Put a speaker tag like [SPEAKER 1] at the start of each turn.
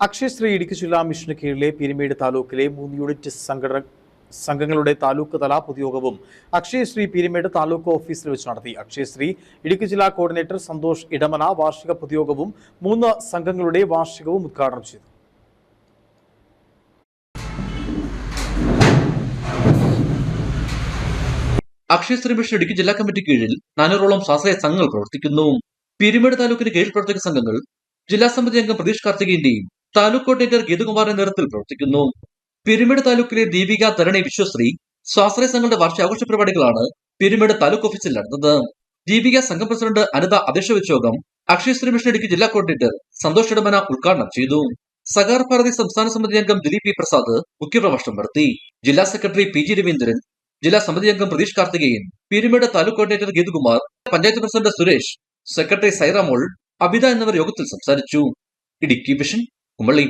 [SPEAKER 1] അക്ഷയശ്രീ ഇടുക്കി ജില്ലാ മിഷന് കീഴിലെ പീരുമേട് താലൂക്കിലെ മൂന്ന് യൂണിറ്റ് സംഘടന സംഘങ്ങളുടെ താലൂക്ക് തല പൊതുയോഗവും അക്ഷയശ്രീ പീരുമേട് താലൂക്ക് ഓഫീസിൽ വെച്ച് നടത്തി. അക്ഷയശ്രീ ഇടുക്കി ജില്ലാ കോർഡിനേറ്റർ സന്തോഷ് ഇടമന വാർഷിക പൊതുയോഗവും മൂന്ന് സംഘങ്ങളുടെ വാർഷികവും ഉദ്ഘാടനം ചെയ്തു.
[SPEAKER 2] അക്ഷയശ്രീ മിഷൻ ഇടുക്കി ജില്ലാ കമ്മിറ്റി കീഴിൽ നാനൂറോളം സ്വാശ്രയ സംഘങ്ങൾ പ്രവർത്തിക്കുന്നു. പീരുമേട് താലൂക്കിന് കീഴിൽ പ്രവർത്തിക്കുന്ന സംഘങ്ങൾ ജില്ലാ സമിതി അംഗം പ്രതീഷ് കാർത്തികേന്റെയും താലൂക്ക് കോർഡിനേറ്റർ ഗീതകുമാറിന്റെ നേതൃത്വത്തിൽ പ്രവർത്തിക്കുന്നു. പിരിമിഡ് താലൂക്കിലെ ദീപിക തരണി വിശ്വശ്രീ സ്വാശ്രയ സംഘങ്ങളുടെ വർഷാഘോഷ പരിപാടികളാണ് പിരിമിഡ് താലൂക്ക് ഓഫീസിൽ നടന്നത് ദീപിക സംഘം പ്രസിഡന്റ് അനിത അധ്യക്ഷ വെച്ച യോഗം അക്ഷയശ്രീ മിഷൻ ഇടുക്കി ജില്ലാ കോർഡിനേറ്റർ സന്തോഷ് ഇടമന ഉദ്ഘാടനം ചെയ്തു. സഹകരണ ഭാരതി സംസ്ഥാന സമിതി അംഗം ദിലീപ് പി പ്രസാദ് മുഖ്യപ്രഭാഷണം നടത്തി. ജില്ലാ സെക്രട്ടറി പി ജി രവീന്ദ്രൻ ജില്ലാ സമിതി അംഗം Pratheesh Karthikeyan Peerumedu taluk coordinator Geethukumar panchayat president Suresh secretary Sairamol Abitha എന്നിവർ യോഗത്തിൽ സംസാരിച്ചു. ഇടുക്കി വിഷൻ உங்களை